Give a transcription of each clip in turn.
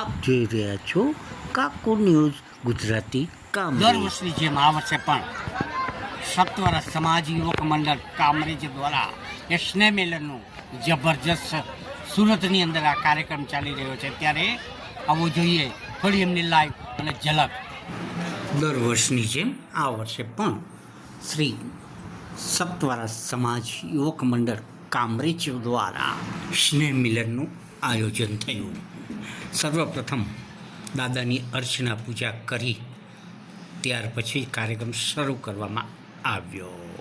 આપ જોઈ રહ્યા છો કાકો ન્યૂઝ ગુજરાતી કામ દર વર્ષની જેમ આ વર્ષે પણ સત્વર સમાજ યુવક મંડળ કામરેજ દ્વારા એ સ્નેહ મેલનનું જબરજસ્ત સુરતની અંદર આ કાર્યક્રમ ચાલી રહ્યો છે. ત્યારે આવો જોઈએ થોડી એમની લાઈવ અને ઝલક. દર વર્ષની જેમ આ વર્ષે પણ શ્રી સત્વરા સમાજ યુવક મંડળ કામરેજ દ્વારા સ્નેહ મિલનનું આયોજન થયું. સર્વપ્રથમ દાદાની અર્ચના પૂજા કરી. ત્યાર પછી કાર્યક્રમ શરૂ કરવામાં આવ્યો.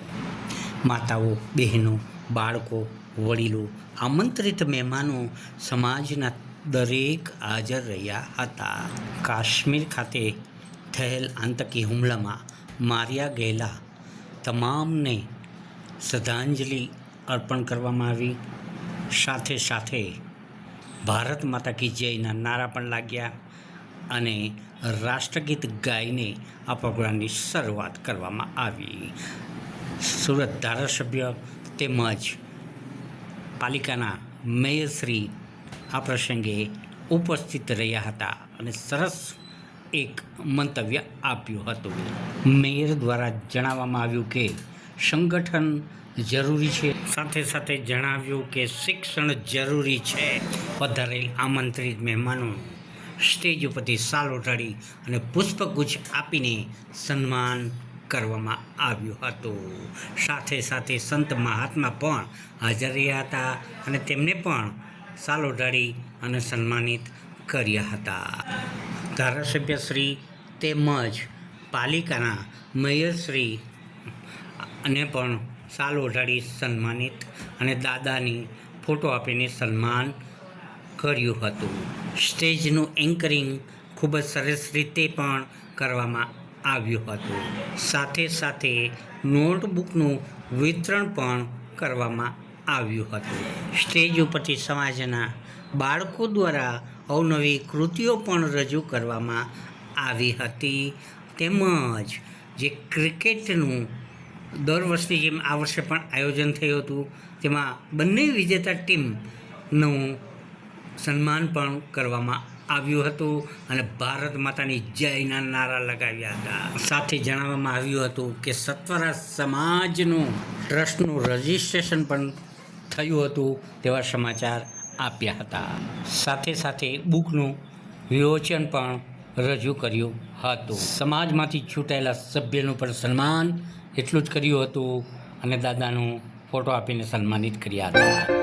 માતાઓ, બહેનો, બાળકો, વડીલો, આમંત્રિત મહેમાનો સમાજના દરેક હાજર રહ્યા હતા. કાશ્મીર ખાતે થયેલ આતંકી હુમલામાં માર્યા ગયેલા તમામને શ્રદ્ધાંજલિ અર્પણ કરવામાં આવી. સાથે સાથે ભારત માતા કી જયના નારા પણ લાગ્યા અને રાષ્ટ્રગીત ગાઈને આ પ્રોગ્રામની શરૂઆત કરવામાં આવી. સુરત ધારાસભ્ય તેમજ પાલિકાના મેયરશ્રી આ પ્રસંગે ઉપસ્થિત રહ્યા હતા અને સરસ એક મંતવ્ય આપ્યું હતું. મેયર દ્વારા જણાવવામાં આવ્યું કે સંગઠન જરૂરી છે. સાથે સાથે જણાવ્યું કે શિક્ષણ જરૂરી છે. પધારેલ આમંત્રિત મહેમાનો સ્ટેજ ઉપરથી સાલ ઉઠાડી અને પુષ્પગુચ્છ આપીને સન્માન કરવામાં આવ્યું હતું. સાથે સાથે સંત મહાત્મા પણ હાજર રહ્યા હતા અને તેમને પણ સાલ ઉઠાડી અને સન્માનિત કર્યા હતા. ધારાસભ્યશ્રી તેમજ પાલિકાના મેયરશ્રી અને પણ સાલ ઓઢાડી સન્માનિત અને દાદાની ફોટો આપીને સન્માન કર્યું હતું. સ્ટેજનું એન્કરિંગ ખૂબ જ સરસ રીતે પણ કરવામાં આવ્યું હતું. સાથે સાથે નોટબુકનું વિતરણ પણ કરવામાં આવ્યું હતું. સ્ટેજ ઉપરથી સમાજના બાળકો દ્વારા અવનવી કૃતિઓ પણ રજૂ કરવામાં આવી હતી. તેમજ જે ક્રિકેટનું દર વર્ષની જેમ આ વર્ષે પણ આયોજન થયું હતું, તેમાં બંને વિજેતા ટીમનું સન્માન પણ કરવામાં આવ્યું હતું અને ભારત માતાની જયના નારા લગાવ્યા હતા. સાથે જણાવવામાં આવ્યું હતું કે સત્વરા સમાજનું, ટ્રસ્ટનું રજિસ્ટ્રેશન પણ થયું હતું તેવા સમાચાર આપ્યા હતા. સાથે સાથે બુકનું વિવોચન પણ રજૂ કર્યું હતું. સમાજમાંથી છૂટાયેલા સભ્યનું પણ સન્માન એટલું જ કર્યું હતું અને દાદાનું ફોટો આપીને સન્માનિત કર્યા હતા.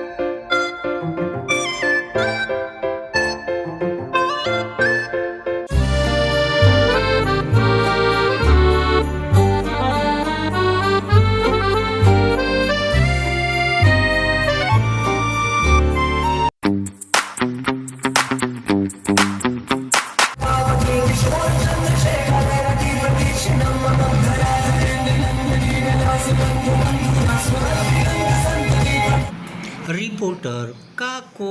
રિપોર્ટર કાકો